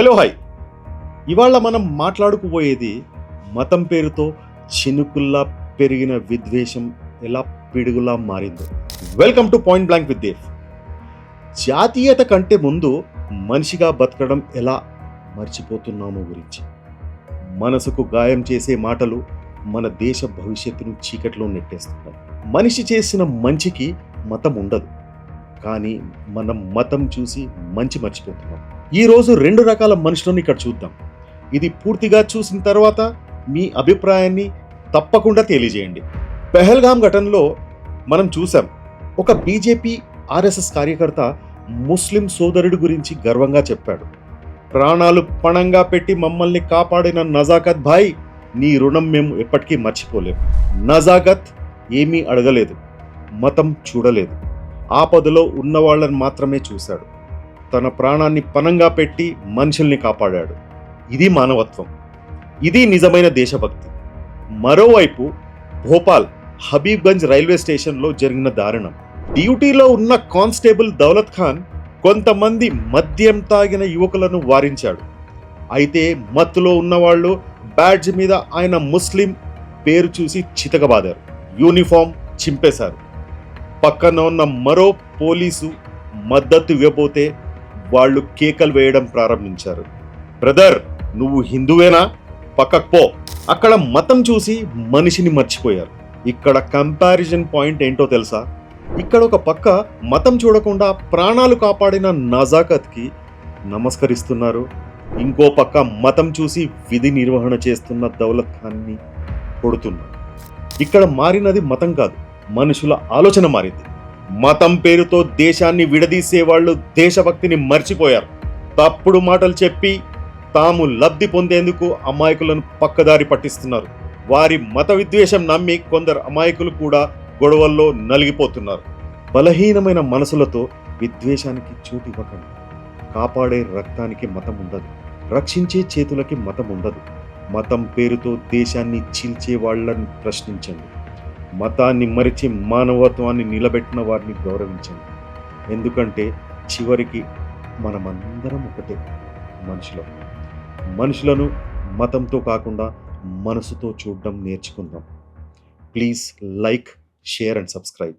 Hello hi. ఇవాళ మనం మాట్లాడుకుపోయేది మతం పేరుతో చినుకుల్లా పెరిగిన విద్వేషం ఎలా పిడుగులా మారిందో. Welcome to point blank with Dev జాతీయత కంటే ముందు మనిషిగా బతకడం ఎలా మర్చిపోతున్నామో గురించి. మనసుకు గాయం చేసే మాటలు మన దేశ భవిష్యత్తును చీకట్లో నెట్టేస్తున్నాయి. మనిషి చేసిన మంచికి మతం ఉండదు. కానీ మనం మతం చూసి మంచి మర్చిపోతుంది ఈ రోజు రెండు రకాల మనుషులను ఇక్కడ చూద్దాం. ఇది పూర్తిగా చూసిన తర్వాత మీ అభిప్రాయాన్ని తప్పకుండా తెలియజేయండి. పెహల్గాం ఘటనలో మనం చూసాం ఒక బీజేపీ ఆర్ఎస్ఎస్ కార్యకర్త ముస్లిం సోదరుడి గురించి గర్వంగా చెప్పాడు. ప్రాణాలు పణంగా పెట్టి మమ్మల్ని కాపాడిన నజాకత్ భాయ్ నీ రుణం మేము ఎప్పటికీ మర్చిపోలేం. నజాకత్ ఏమీ అడగలేదు మతం చూడలేదు. ఆపదలో ఉన్న వాళ్ళని మాత్రమే చూశాడు. తన ప్రాణాన్ని పనంగా పెట్టి మనుషుల్ని కాపాడాడు. ఇది మానవత్వం. ఇది నిజమైన దేశభక్తి. మరోవైపు భోపాల్ హబీబ్గంజ్ రైల్వే స్టేషన్లో జరిగిన దారుణం. డ్యూటీలో ఉన్న కానిస్టేబుల్ దౌలత్ ఖాన్ కొంతమంది మద్యం తాగిన యువకులను వారించాడు. అయితే మత్తులో ఉన్నవాళ్ళు బ్యాడ్జ్ మీద ఆయన ముస్లిం పేరు చూసి చితకబాదారు. యూనిఫామ్ చింపేశారు. పక్కన ఉన్న మరో పోలీసు మద్దతు ఇవ్వబోతే వాళ్ళు కేకలు వేయడం ప్రారంభించారు. బ్రదర్ నువ్వు హిందువేనా? పక్కకు పో. అక్కడ మతం చూసి మనిషిని మర్చిపోయారు. ఇక్కడ కంపారిజన్ పాయింట్ ఏంటో తెలుసా? ఇక్కడ ఒక పక్క మతం చూడకుండా ప్రాణాలు కాపాడిన నజాకత్కి నమస్కరిస్తున్నారు. ఇంకో పక్క మతం చూసి విధి నిర్వహణ చేస్తున్న దౌలత్ ఖాన్ని కొడుతున్నారు. ఇక్కడ మారినది మతం కాదు మనుషుల ఆలోచన మారింది. మతం పేరుతో దేశాన్ని విడదీసే వాళ్ళు దేశభక్తిని మర్చిపోయారు. తప్పుడు మాటలు చెప్పి తాము లబ్ధి పొందేందుకు అమాయకులను పక్కదారి పట్టిస్తున్నారు. వారి మత విద్వేషం నమ్మి కొందరు అమాయకులు కూడా గొడవల్లో నలిగిపోతున్నారు. బలహీనమైన మనసులతో విద్వేషానికి చోటు ఇవ్వకండి. కాపాడే రక్తానికి మతం ఉండదు. రక్షించే చేతులకి మతం ఉండదు. మతం పేరుతో దేశాన్ని చీల్చే వాళ్ళని ప్రశ్నించండి. మతాన్ని మరిచి మానవత్వాన్ని నిలబెట్టిన వారిని గౌరవించండి. ఎందుకంటే చివరికి మనమందరం ఒకటే మనుషులం. మనుషులను మతంతో కాకుండా మనసుతో చూడడం నేర్చుకుందాం. Please like share and subscribe.